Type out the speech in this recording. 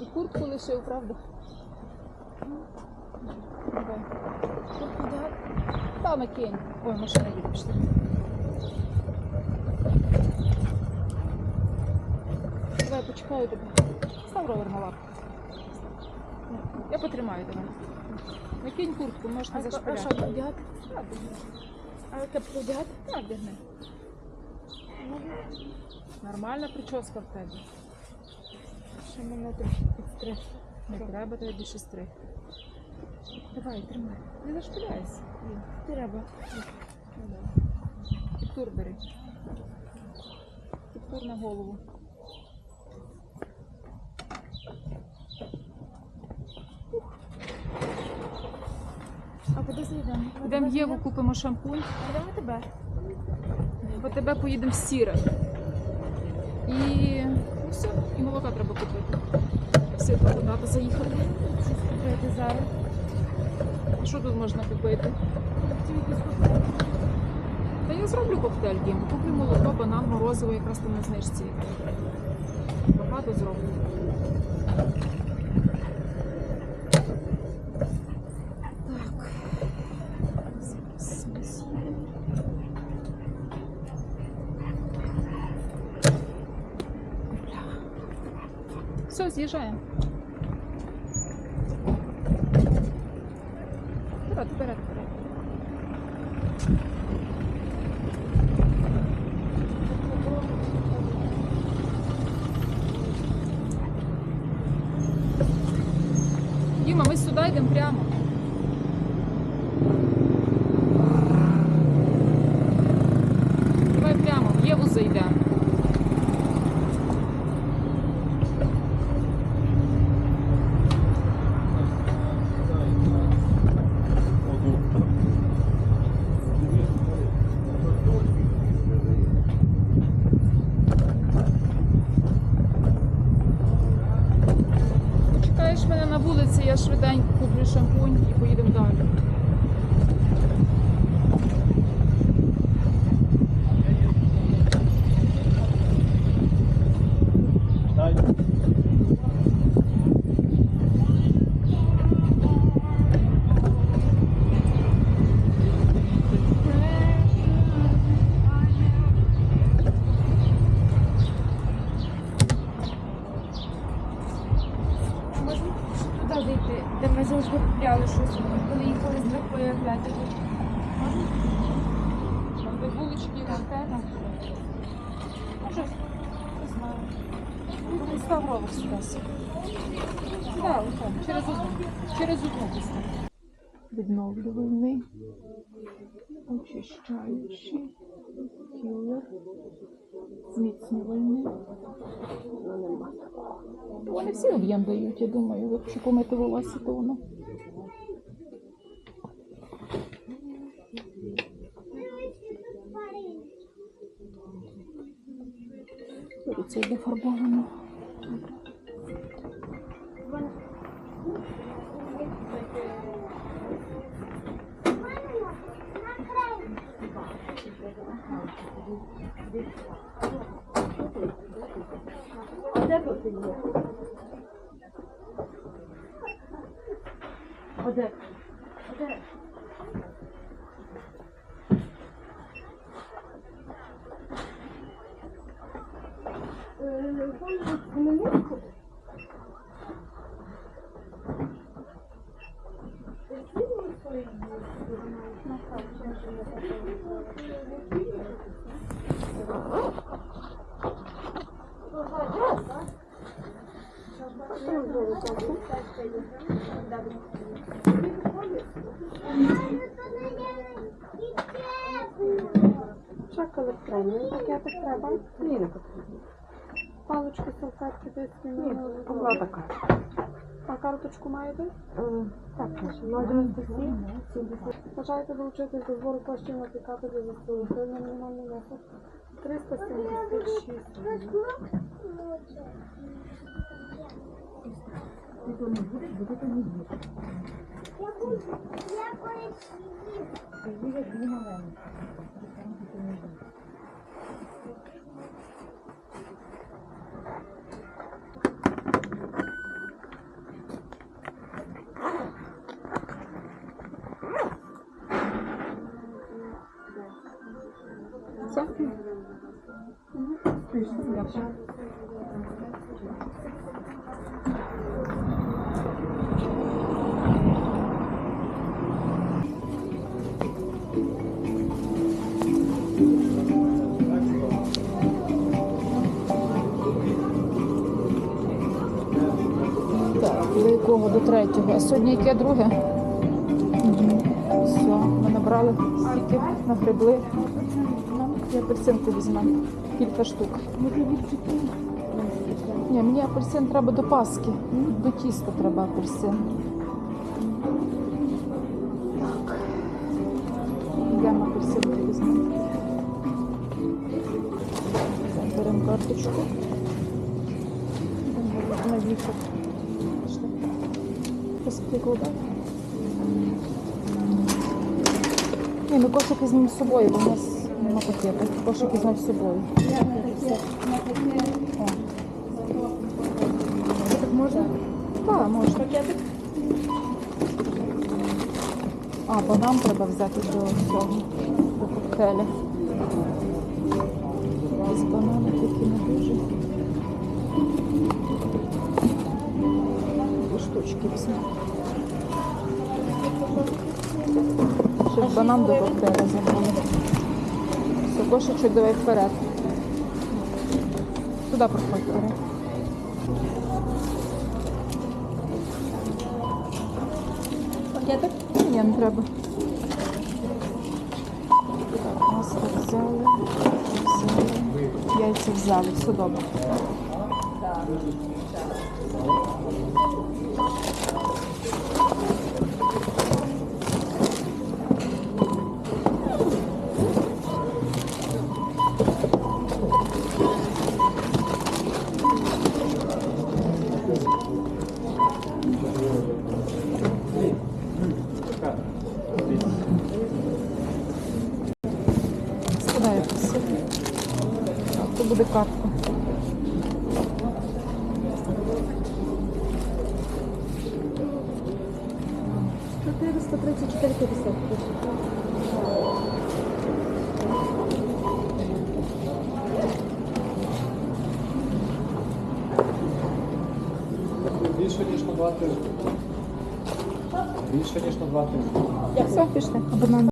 І куртку лишив, правда? Давай. Куртку дай. Та. Ой, машина їде пішла. Давай, почекаю тебе. Став ровер на лапку. Я потримаю тебе. Накинь куртку, можна А що зашпиляти. вдягати? А кепку вдягати? Так, вдягни. Нормальна прическа в тебе. Що мене трохи підстриг. Не треба тобі більше стриг. Давай, тримай. Не зашпиляйся. Треба. Кіптур бери. Кіптур на голову. А куди зайдемо? Йдемо в Єву, купимо шампунь, Йдемо тебе. бо тебе поїдемо в сіре. І ну все, і молока треба купити. Все, треба заїхати. Щось купити зараз. А що тут можна купити? Та я зроблю коктейль Дім. Куплю молоко, банан, морозиво, якраз там на знижці. Багато зроблю. Все, з'їжджаємо. Вперед, вперед, вперед. Діма, ми сюди йдемо прямо. Я швиденько куплю шампунь і поїдемо далі. Ровер зараз. Так, отак, через одну. Через одну постав. Відновлювальний, очищаючий, кілер, зміцнювальний. Вони всі об'єм дають, я думаю, якщо помити волосся, то воно. Це йде Okay. Чак електронний пакетик треба? Ні, не. Палички, салфетки, десь Ні, ну, була така. А карточку маєте? Е, Так, прошу. 097 70. Бажаєте долучитись до збору коштів на пікапи для ЗСУ? Це на мінімальний внесок 376 гривень. Дякую. Так, до якого? До третього. А сьогодні яке друге? Мгм. Все, ми набрали скільки нагребли. Я апельсинку візьму. Кілька штук. Ні, мені апельсин треба до паски. До тіста треба апельсин. Так. Йдемо апельсинку візьмемо. Беремо карточку. На віку. Пішли. Поспікло, так? Ні, ми кошик візьмемо з собою, бо у нас нема пакету. Кошик візьмемо з собою. О. Так можна? Так, можна. Пакетик? А, банан треба взяти до цього, до коктейля. Якісь банани такі не дуже. Штучки візьму. Ще ж банан до коктейля забули. Все, кошечок давай вперед. Туди проходь вперед. Пакетик? Ні, не треба. Так, масло взяли, взяли, яйця взяли, все добре. Скидаю буде картка. Чотириста тридцять чотири п'ятдесят. Більше ніж на два тижні. Більше ніж на два тижні. Все, пішли. Банан.